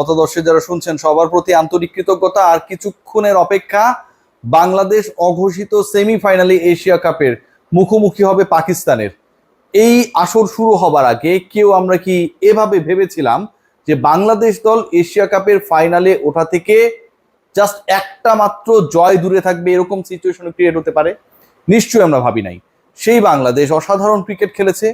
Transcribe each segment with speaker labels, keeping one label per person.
Speaker 1: মতাদর্শে যারা শুনছেন, সবার প্রতি আন্তরিক কৃতজ্ঞতা। আর কিছুক্ষণের অপেক্ষা, বাংলাদেশ অঘোষিত সেমিফাইনালে এশিয়া কাপের মুখোমুখি হবে পাকিস্তানের। এই আসর শুরু হবার আগে কেউ আমরা কি এভাবে ভেবেছিলাম যে বাংলাদেশ দল এশিয়া কাপের ফাইনালে ওঠা থেকে জাস্ট একটা মাত্র জয় দূরে থাকবে, এরকম সিচুয়েশন ক্রিয়েট হতে পারে? নিশ্চয়ই আমরা ভাবি নাই। সেই বাংলাদেশ অসাধারণ ক্রিকেট খেলেছে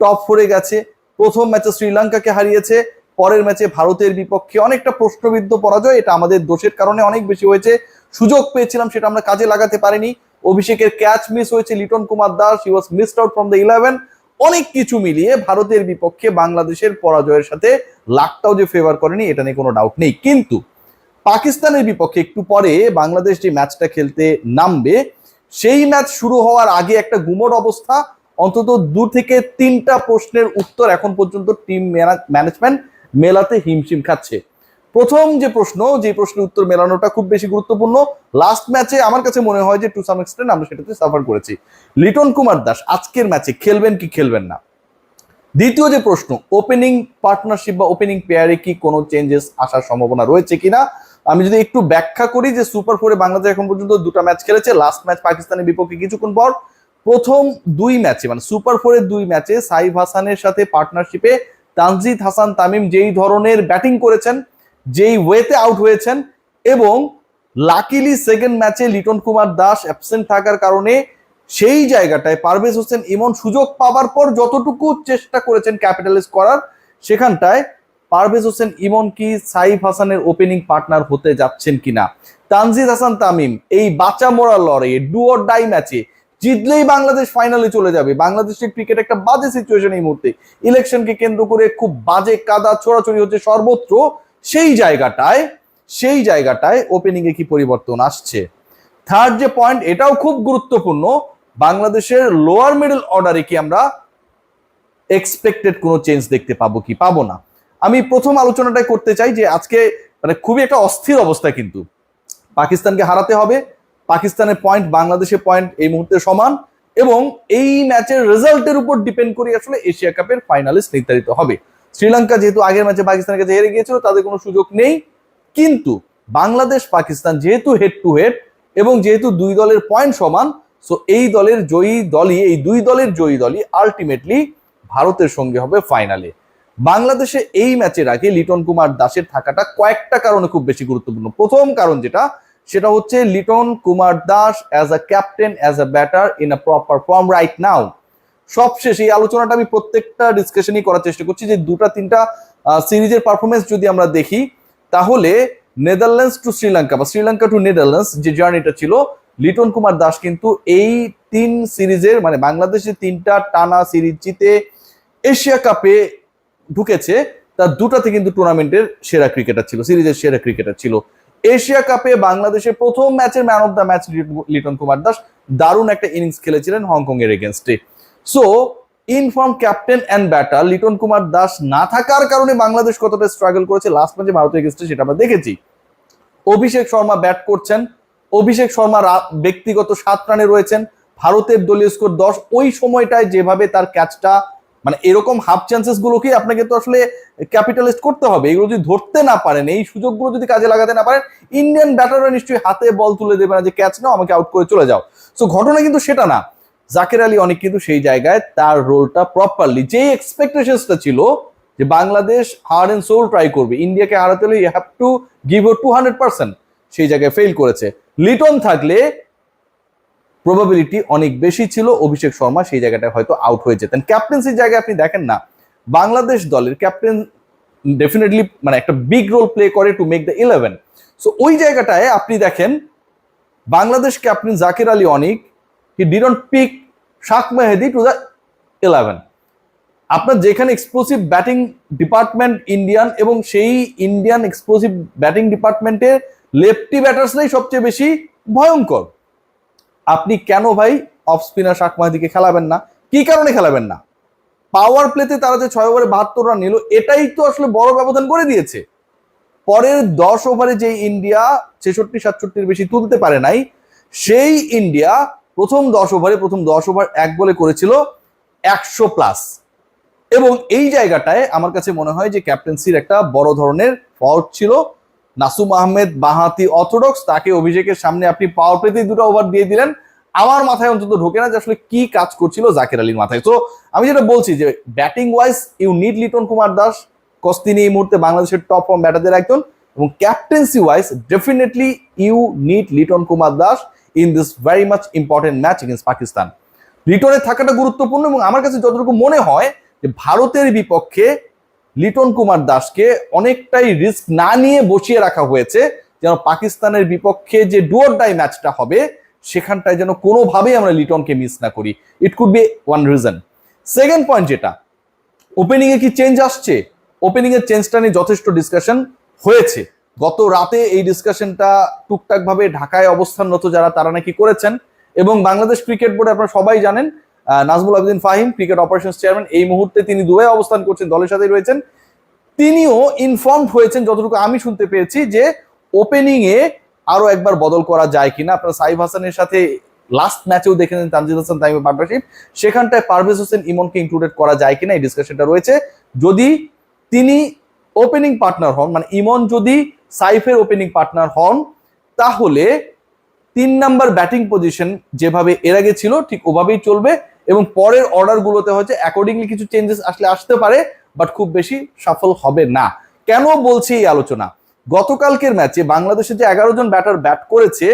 Speaker 1: টপ ফোরে গেছে, প্রথম ম্যাচে শ্রীলঙ্কাকে হারিয়েছে পরের ম্যাচে ভারতের বিপক্ষে অনেকটা প্রশ্নবিদ্ধ পরাজয়, এটা আমাদের দোষের কারণে অনেক বেশি হয়েছে। সুযোগ পেয়েছিলাম, সেটা আমরা কাজে লাগাতে পারিনি। অভিষেকের ক্যাচ মিস হয়েছে Liton Kumar Das he was missed out from the eleven অনেক কিছু মিলিয়ে ভারতের বিপক্ষে বাংলাদেশের পরাজয়ের সাথে লাখটাও যে ফেভার করেনি, এটা নিয়ে কোনো ডাউট নেই। কিন্তু পাকিস্তানের বিপক্ষে একটু পরে বাংলাদেশ যে ম্যাচটা খেলতে নামবে, সেই ম্যাচ শুরু হওয়ার আগে একটা গুমট অবস্থা। অন্তত দু থেকে তিনটা প্রশ্নের উত্তর এখন পর্যন্ত টিম ম্যানেজমেন্ট মেলাতে হিমশিম খাচ্ছে। প্রথম যে প্রশ্ন, যে প্রশ্নের উত্তর মেলানোটা খুব বেশি গুরুত্বপূর্ণ। লাস্ট ম্যাচে আমার কাছে মনে হয় যে টু সাম এক্সটেন্ট আমরা সেটাতে সাফার করেছি। লিটন কুমার দাস, আজকের ম্যাচে খেলবেন কি খেলবেন না? দ্বিতীয় যে প্রশ্ন ওপেনিং পার্টনারশিপ বা ওপেনিং পেয়ারে কি কোনো চেঞ্জেস আসার সম্ভাবনা রয়েছে কিনা? আমি যদি একটু ব্যাখ্যা করি যে সুপার ফোরে বাংলাদেশ এখন পর্যন্ত দুটো ম্যাচ খেলেছে। লাস্ট ম্যাচ পাকিস্তানের বিপক্ষে কিছুক্ষণ পর প্রথম দুই ম্যাচে মানে সুপার ফোরের দুই ম্যাচে সাইফ হাসানের সাথে পার্টনারশিপে তানজিদ হাসান তামিম যেই ধরনের ব্যাটিং করেছেন, যেই ওয়েতে আউট হয়েছেন এবং লাকিলি সেকেন্ড ম্যাচে লিটন কুমার দাস অ্যাবসেন্ট থাকার কারণে সেই জায়গাটায় পারভেজ হোসেন ইমন সুযোগ পাবার পর যতটুকু চেষ্টা করেছেন ক্যাপিটালাইজ করার, সেখানটায় পারভেজ হোসেন ইমন কি সাইফ হাসানের ওপেনিং পার্টনার হতে যাচ্ছেন কিনা? তানজিদ হাসান তামিম, এই বাঁচা মোড়া লড়াইয়ে ডু অর ডাই ম্যাচে জিতলেই বাংলাদেশ ফাইনালে চলে যাবে। বাংলাদেশের ক্রিকেট একটা বাজে সিচুয়েশন এই মুহূর্তে। ইলেকশনকে কেন্দ্র করে খুব বাজে কাদা ছোড়াছড়ি হচ্ছে সর্বত্র। সেই জায়গাটায় সেই জায়গাটায় ওপেনিং এ কি পরিবর্তন আসছে? থার্ড যে পয়েন্ট এটাও খুব গুরুত্বপূর্ণ। বাংলাদেশের লোয়ার মিডল অর্ডারে কি আমরা এক্সপেক্টেড কোনো চেঞ্জ দেখতে পাবো কি পাবো না? আমি প্রথম আলোচনাটাই করতে চাই যে আজকে মানে খুবই একটা অস্থির অবস্থা কিন্তু। পাকিস্তানকে হারাতে হবে পাকিস্তানের পয়েন্ট বাংলাদেশের পয়েন্ট এই মুহূর্তে সমান এবং এই ম্যাচের রেজাল্টের উপর ডিপেন্ড করে আসলে এশিয়া কাপের ফাইনালিস্ট নির্ধারিত হবে। শ্রীলঙ্কা যেহেতু আগের ম্যাচে পাকিস্তানের কাছে হেরে গিয়েছিল, তাদের কোনো সুযোগ নেই। কিন্তু বাংলাদেশ, পাকিস্তান যেহেতু হেড টু হেড এবং যেহেতু দুই দলের পয়েন্ট সমান সো এই দলের জয়ী দলই, এই দুই দলের জয়ী দলই আলটিমেটলি ভারতের সঙ্গে হবে ফাইনালে বাংলাদেশে এই ম্যাচের আগে লিটন কুমার দাসের থাকাটা কয়েকটা কারণে খুব বেশি গুরুত্বপূর্ণ। প্রথম কারণ যেটা সেটা হচ্ছে Liton Kumar Das as a captain as a batter in a proper form right now সবশেষ এই আলোচনাটা আমি প্রত্যেকটা ডিসকাশনই করার চেষ্টা করছি যে দুটা, তিনটা সিরিজের পারফরমেন্স যদি আমরা দেখি, তাহলে নেদারল্যান্ডস টু শ্রীলঙ্কা বা শ্রীলঙ্কা টু নেদারল্যান্ডস যে জার্নিটা ছিল, লিটন কুমার দাস কিন্তু এই তিন সিরিজের মানে বাংলাদেশের তিনটা টানা সিরিজ জিতে এশিয়া কাপে ঢুকেছে। তার দুটাতে কিন্তু টুর্নামেন্টের সেরা ক্রিকেটার ছিল, সিরিজের সেরা ক্রিকেটার ছিল। এশিয়া কাপে বাংলাদেশের প্রথম ম্যাচের man of the match Liton Kumar Das দারুণ একটা ইনিংস খেলেছিলেন হংকং এর এগেনস্টে so in form captain and batter Liton Kumar Das না থাকার কারণে বাংলাদেশ কতটা স্ট্রাগল করেছে লাস্ট ম্যাচে ভারতের এগেনস্টে সেটা আমরা দেখেছি। অভিষেক শর্মা ব্যাট করছেন। অভিষেক শর্মা ব্যক্তিগত সাত রানে রয়েছেন। ভারতের দলীয় স্কোর দশ। ওই সময়টায় যেভাবে তার ক্যাচটা মানে এরকম হাফ চান্সেস গুলোকে আপনাকে তো আসলে ক্যাপিটালিস্ট করতে হবে। এগুলো যদি ধরতে না পারেন, এই সুযোগগুলো যদি কাজে লাগাতে না পারেন ইন্ডিয়ান ব্যাটাররা নিশ্চয়ই হাতে বল তুলে দেবে না যে ক্যাচ নাও, আমাকে আউট করে চলে যাও। সো ঘটনা কিন্তু সেটা না। জাকের আলী অনেক কিন্তু সেই জায়গায় তার রোলটা প্রপারলি যে এক্সপেকটেশনসটা ছিল যে Bangladesh heart and soul try করবে, ইন্ডিয়াকে হারাতে হলে you have to give O two hundred percent সেই জায়গায় ফেল করেছে। লিটন থাকলে প্রবাবিলিটি অনেক বেশি ছিল, অভিষেক শর্মা সেই জায়গাটায় হয়তো আউট হয়ে যেতেন। ক্যাপ্টেন্সির জায়গায় আপনি দেখেন না, বাংলাদেশ দলের ক্যাপ্টেন ডেফিনেটলি মানে একটা বিগ রোল প্লে করে to make the eleven so ওই জায়গাটায় আপনি দেখেন, Bangladesh captain Jakir Ali Anik he didn't pick Shak Mahedi to the eleven আপনার যেখানে এক্সপ্লোসিভ ব্যাটিং ডিপার্টমেন্ট ইন্ডিয়ান এবং সেই ইন্ডিয়ান এক্সপ্লোসিভ ব্যাটিং ডিপার্টমেন্টের লেফটি ব্যাটার্সরাই সবচেয়ে বেশি, ভয়ঙ্কর। আপনি কেন ভাই অফ স্পিনার শাক মাহাদিকে খেলাবেন না? কি কারণে খেলাবেন না? পাওয়ার প্লেতে তারা যে ছয় ওভারে বাহাত্তর রান নিল, এটাই তো আসলে বড় ব্যবধান করে দিয়েছে। পরের দশ ওভারে যে ইন্ডিয়া ছেষট্টি, সাতষট্টির বেশি তুলতে পারে নাই, সেই ইন্ডিয়া প্রথম দশ ওভারে প্রথম দশ ওভার এক বলে করেছিল একশো প্লাস এবং এই জায়গাটায় আমার কাছে মনে হয় যে ক্যাপ্টেন্সির একটা বড় ধরনের ফল্ট ছিল। নাসুম আহমেদ বাহাতি অর্থোডক্স, তাকে অভিষেকের সামনে আপনি পাওয়ার প্লেতেই দুটো ওভার দিয়ে দিলেন। আমার মাথায় অন্তত ঢোকে না যে আসলে কি কাজ করছিল জাকির আলীর মাথায়। তো আমি যেটা বলছি যে batting wise you need Liton Kumar Das কস্তিনি এই মুহূর্তে বাংলাদেশের টপ ফর্ম ব্যাটারদের একজন এবং captaincy wise definitely you need Liton Kumar Das in this very much important match against Pakistan লিটনের থাকাটা গুরুত্বপূর্ণ এবং আমার কাছে যতটুকু মনে হয় যে ভারতের বিপক্ষে লিটন কুমার দাসকে অনেকটাই রিস্ক না নিয়ে বসিয়ে রাখা হয়েছে, যেন পাকিস্তানের বিপক্ষে যে ডুয়ার ডাই ম্যাচটা হবে, সেখানটায় যেন কোনোভাবেই আমরা লিটনকে মিস না করি। It could be one reason second point যেটা ওপেনিং এ কি চেঞ্জ আসছে? ওপেনিং এর চেঞ্জটা নিয়ে যথেষ্ট ডিসকাশন হয়েছে। গত রাতে এই ডিসকাশনটা টুকটাক ভাবে ঢাকায় অবস্থানরত যারা, তারা নাকি করেছেন। এবং বাংলাদেশ ক্রিকেট বোর্ডে আপনারা সবাই জানেন Nazmul Abedin Fahim, cricket operation chairman এই মুহূর্তে তিনি দুবাই অবস্থান করছেন, দলের সাথে রয়েছেন। তিনিও ইনফর্মড হয়েছেন, যতটুকু আমি শুনতে পেয়েছি, যে ওপেনিং এ আরও একবার বদল করা যায় কিনা। আপনারা সাইফ হাসানের সাথে লাস্ট ম্যাচেও দেখেছেন, তানজিদ হাসান তাইমের পার্টনারশিপ সেখানটায় পারভেজ হোসেন ইমনকে ইনক্লুডেড করা যায় কিনা, এই ডিসকাশনটা রয়েছে। যদি তিনি ওপেনিং পার্টনার হন মানে ইমন যদি সাইফের ওপেনিং পার্টনার হন, তাহলে তিন নাম্বার ব্যাটিং পজিশন যেভাবে এর আগে ছিল, ঠিক ওভাবেই চলবে। এবং পরের অর্ডারগুলোতে হচ্ছে অ্যাকর্ডিংলি কিছু চেঞ্জেস আসলে আসতে পারে বাট খুব বেশি সফল হবে না। কেন বলছি এই আলোচনা? গতকালকের ম্যাচে বাংলাদেশের যে এগারো জন ব্যাটার ব্যাট করেছে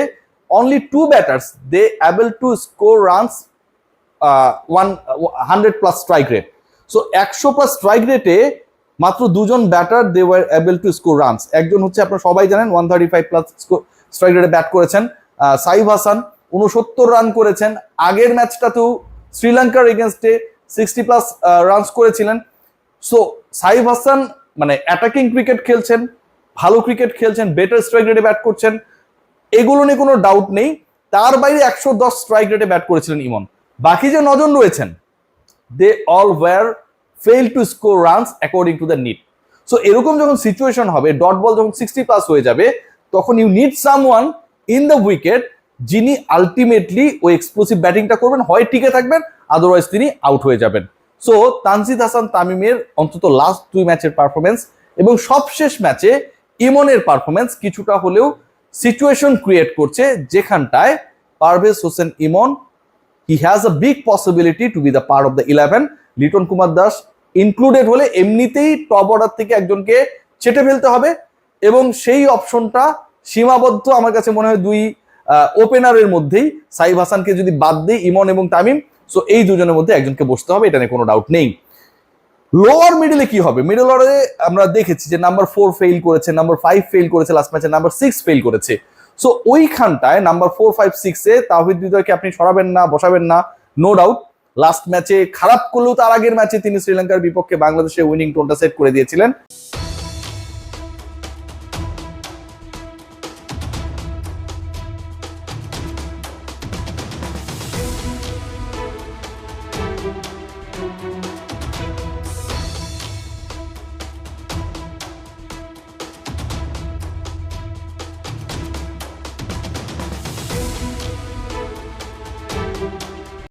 Speaker 1: only two batters they able to score runs one hundred plus strike rate so একশো প্লাস স্ট্রাইক রেটে মাত্র দুজন batter they were able to score runs একজন হচ্ছে আপনারা সবাই জানেন one thirty five plus strike রেটে ব্যাট করেছেন সাইফ হাসান উনসত্তর রান করেছেন। আগের ম্যাচটাতেও শ্রীলঙ্কার এগেনস্টে সিক্সটি প্লাস রানস করেছিলেন। সো সাইফ হাসান মানে অ্যাটাকিং ক্রিকেট খেলছেন, ভালো ক্রিকেট খেলছেন বেটার স্ট্রাইক রেটে ব্যাট করছেন। এগুলো নিয়ে কোনো ডাউট নেই। তার বাইরে একশো দশ স্ট্রাইক রেটে ব্যাট করেছিলেন ইমন। বাকি যে নজন রয়েছেন they all were fail to score runs according to the need so এরকম যখন সিচুয়েশন হবে ডট বল যখন সিক্সটি প্লাস হয়ে যাবে, তখন you need some one in the wicket যিনি আলটিমেটলি ওই এক্সপ্লোসিভ ব্যাটিংটা করবেন, হয় টিকে থাকবেন আদারওয়াইজ তিনি আউট হয়ে যাবেন। সো তানজিদ হাসান তামিমের অন্তত লাস্ট দুই ম্যাচের পারফরমেন্স এবং সবশেষ ম্যাচে ইমনের পারফরমেন্স কিছুটা হলেও সিচুয়েশন ক্রিয়েট করছে, যেখানটায় Parvez Hossain Emon he has a big possibility to be the part of the eleven Liton Kumar Das included হলে এমনিতেই টপ অর্ডার থেকে একজনকে ছেটে ফেলতে হবে এবং সেই অপশনটা সীমাবদ্ধ আমার কাছে মনে হয় দুই ওপেনারের মধ্যেই সাইব হাসানকে যদি বাদ দিই ইমন এবং তামিম সো এই দুজনের মধ্যে একজনকে বসতে হবে, এটা নিয়ে কোনো ডাউট নেই। লোয়ার মিডলে কি হবে? মিডল অর্ডারে আমরা দেখেছি যে নাম্বার ফোর ফেল করেছে নাম্বার ফাইভ ফেল করেছে লাস্ট ম্যাচে নাম্বার সিক্স ফেল করেছে। সো ওইখানটায় নাম্বার ফোর ফাইভ সিক্সে তাহিদ হৃদয়কে আপনি সরাবেন না, বসাবেন না নো ডাউট লাস্ট ম্যাচে খারাপ করলেও তার আগের ম্যাচে তিনি শ্রীলঙ্কার বিপক্ষে বাংলাদেশের উইনিং টোনটা সেট করে দিয়েছিলেন।